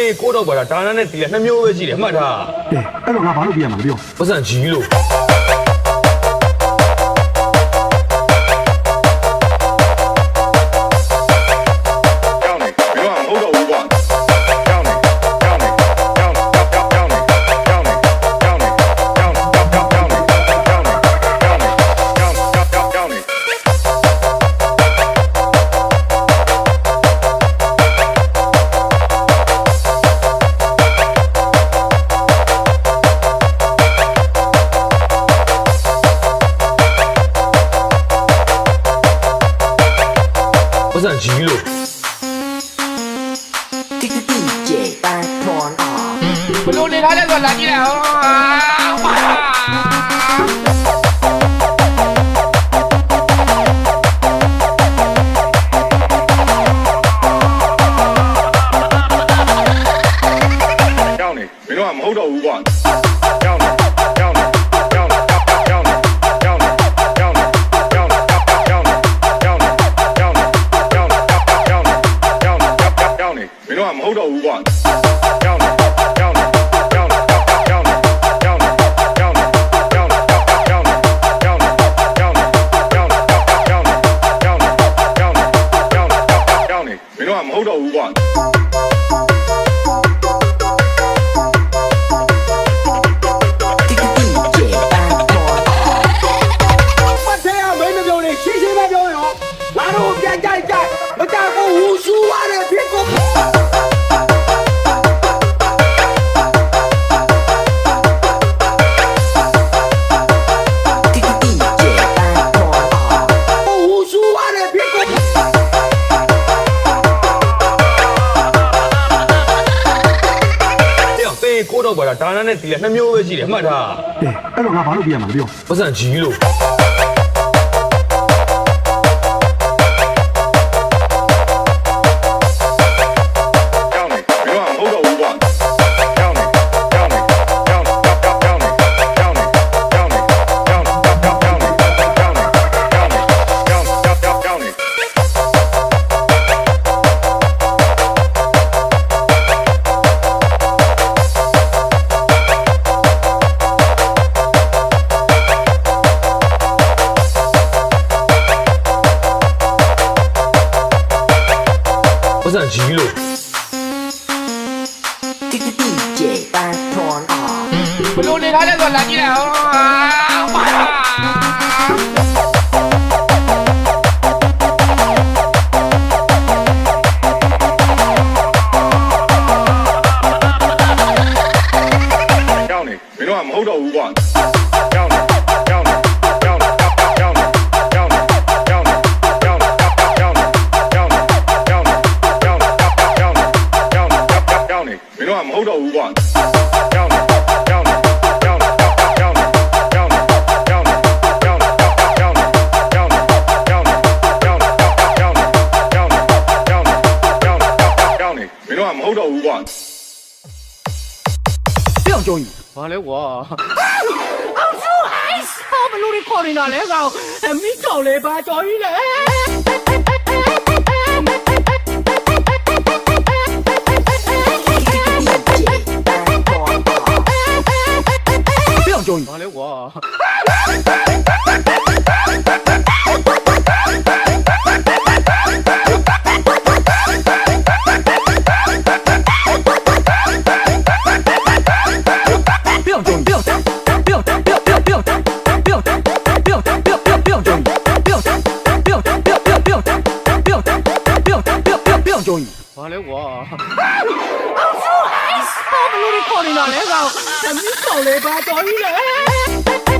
အေးကိုတော့ပါတာဒါနနဲ့တီးလဲနှစ်မျိုးပဲရှိတယ်မှတ်ထားအဲ့တော့ငါဘာလို့ပြရမှာလဲပြောပတ်စံကြီးလို့ Hold on, one. Down. what? 反正那底下那喵的系，对，那都拉翻了边了。没，不是那鲫鱼路。 ကြောင်ကြီးဘာလဲကွာအောင်စုအိုင်းစဘလူရီခေါ်နေတာလဲကောင်မိကြောင်လေဘာကြောင်ကြီးလဲ လဲကွာအောင်စုအိုက်စ်ဘယ်လို recording လဲကောင်သမီးကောင်လေးပါတော်ကြီးလေ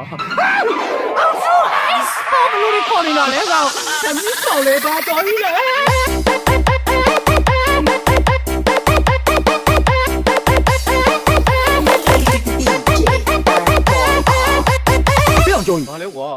哦。我说还是我不努力考虑了，那个，咱们考虑吧，找你了。ပြောင်းကြုံပါလေကွာ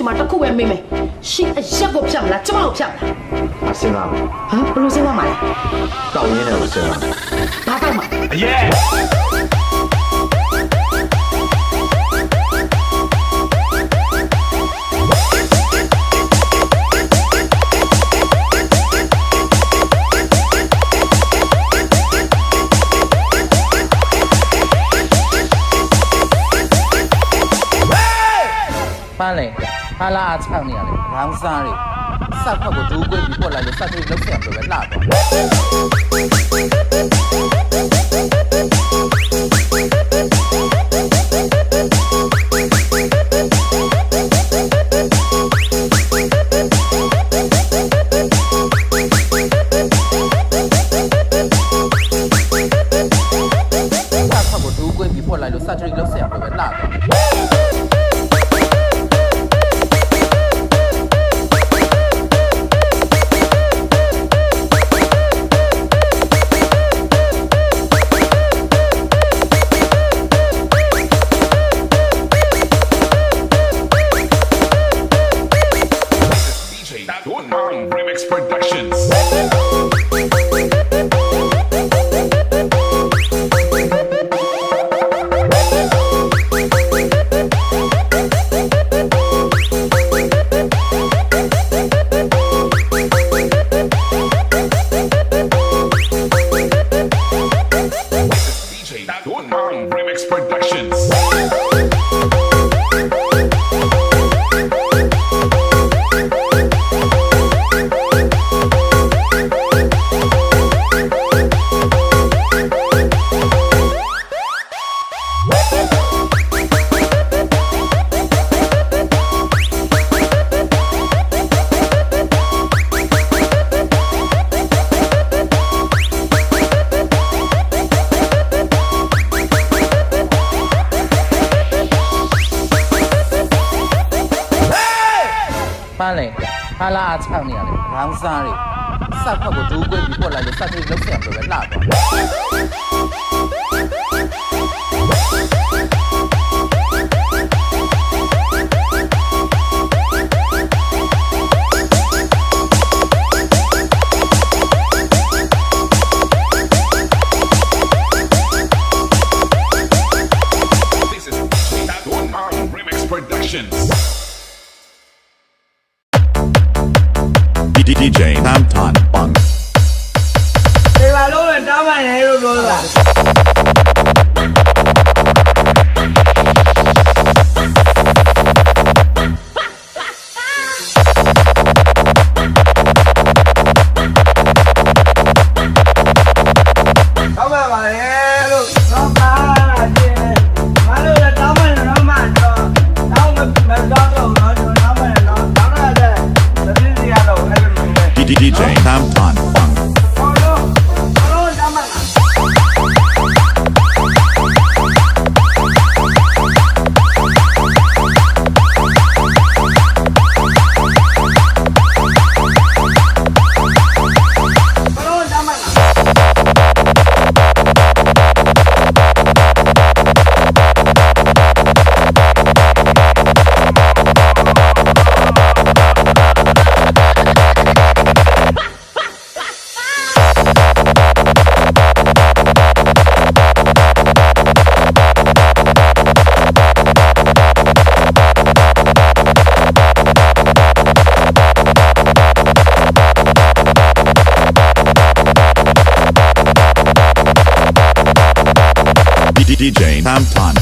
ကျမတစ်ခုပဲမေးမယ်ရှင်အရက်ကိုဖြတ်မလားကျမကိုဖြတ်မလားစဉ်းစားမယ်ဟမ်ဘယ်လိုစဉ်းစားမှာလဲတောက်ရင်းနဲ့ကိုစဉ်းစားမယ်ဘာတော့မှာအယေပ ဟာလာအားချောင်းနေရတယ်ရောင်းစားတွေစက်ဖက်ကိုဒူးကွင်းပြီးပေါ်လိုက်လို့စက်တွေလုံးဆက်လို့ပဲလှတော့ လေဟာလာအားချောင်းနေရတယ်ရောင်းစားတွေစက်ဖက်ကိုဒူးကွင်းပြီးပေါ်လိုက်လို့စက်တွေလုံးဆက်လို့ပဲလှတော့ DJ Tam Tam Funk.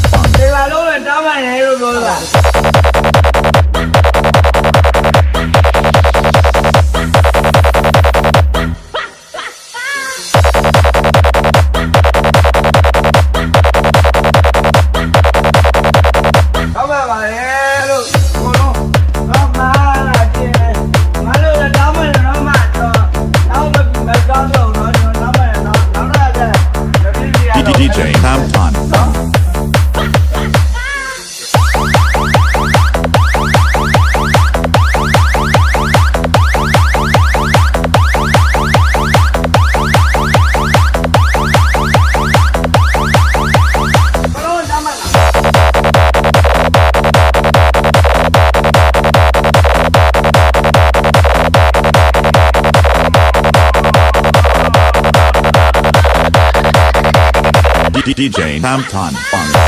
DJ Hampton Funk.